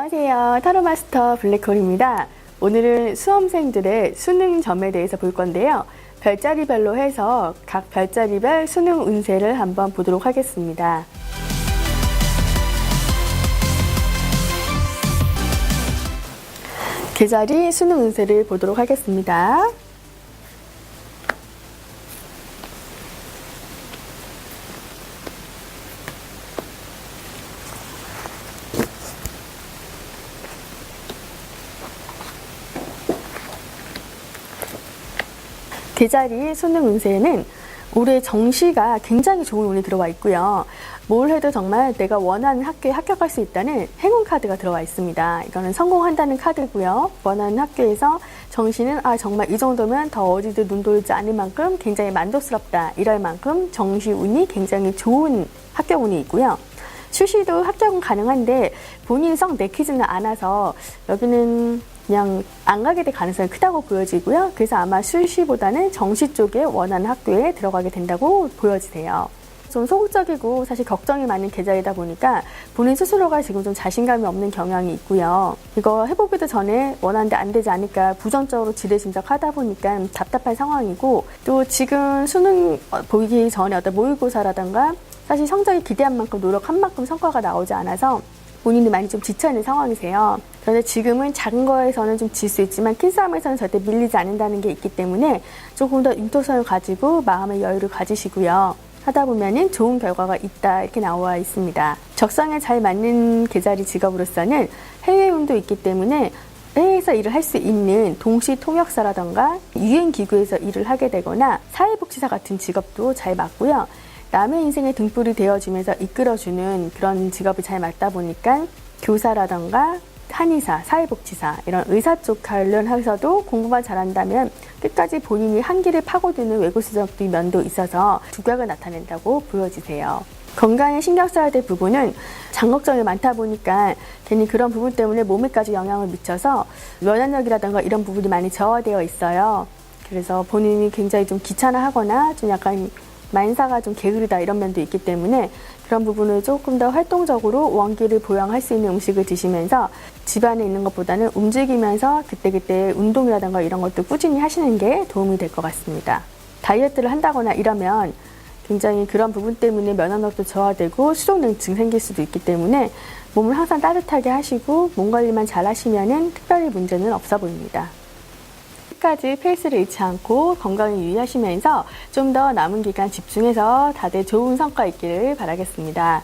안녕하세요. 타로마스터 블랙홀입니다. 오늘은 수험생들의 수능 점에 대해서 볼 건데요. 별자리별로 해서 각 별자리별 수능 운세를 한번 보도록 하겠습니다. 계자리 수능 운세를 보도록 하겠습니다. 계자리 수능 운세에는 올해 정시가 굉장히 좋은 운이 들어와 있고요. 뭘 해도 정말 내가 원하는 학교에 합격할 수 있다는 행운 카드가 들어와 있습니다. 이거는 성공한다는 카드고요. 원하는 학교에서 정시는 아 정말 이 정도면 더 어디도 눈 돌지 않을 만큼 굉장히 만족스럽다. 이럴 만큼 정시 운이 굉장히 좋은 합격 운이 있고요. 수시도 합격은 가능한데 본인이 썩 내키지는 않아서 여기는 그냥 안 가게 될 가능성이 크다고 보여지고요. 그래서 아마 수시보다는 정시 쪽에 원하는 학교에 들어가게 된다고 보여지세요. 좀 소극적이고 사실 걱정이 많은 계좌이다 보니까 본인 스스로가 지금 좀 자신감이 없는 경향이 있고요. 이거 해보기도 전에 원하는데 안 되지 않을까 부정적으로 지레짐작하다 보니까 답답한 상황이고 또 지금 수능 보기 전에 어떤 모의고사라던가 사실 성적이 기대한 만큼 노력한 만큼 성과가 나오지 않아서 본인이 많이 좀 지쳐 있는 상황이세요. 그런데 지금은 작은 거에서는 좀 질 수 있지만 큰 싸움에서는 절대 밀리지 않는다는 게 있기 때문에 조금 더 윤토성을 가지고 마음의 여유를 가지시고요. 하다 보면은 좋은 결과가 있다 이렇게 나와 있습니다. 적성에 잘 맞는 계절이 직업으로서는 해외운도 있기 때문에 해외에서 일을 할 수 있는 동시 통역사라던가 유엔 기구에서 일을 하게 되거나 사회복지사 같은 직업도 잘 맞고요. 남의 인생의 등불이 되어주면서 이끌어주는 그런 직업이 잘 맞다 보니까 교사라던가 한의사, 사회복지사 이런 의사 쪽 관련해서도 공부만 잘한다면 끝까지 본인이 한기를 파고드는 외국수적 면도 있어서 두각을 나타낸다고 보여지세요. 건강에 신경 써야 될 부분은 장 걱정이 많다 보니까 괜히 그런 부분 때문에 몸에까지 영향을 미쳐서 면역력이라든가 이런 부분이 많이 저하되어 있어요. 그래서 본인이 굉장히 좀 귀찮아하거나 좀 약간 만사가 좀 게으르다 이런 면도 있기 때문에 그런 부분을 조금 더 활동적으로 원기를 보양할 수 있는 음식을 드시면서 집안에 있는 것보다는 움직이면서 그때그때 운동이라든가 이런 것도 꾸준히 하시는 게 도움이 될 것 같습니다. 다이어트를 한다거나 이러면 굉장히 그런 부분 때문에 면역력도 저하되고 수족냉증 생길 수도 있기 때문에 몸을 항상 따뜻하게 하시고 몸 관리만 잘 하시면은 특별히 문제는 없어 보입니다. 끝까지 페이스를 잃지 않고 건강을 유의하시면서 좀 더 남은 기간 집중해서 다들 좋은 성과 있기를 바라겠습니다.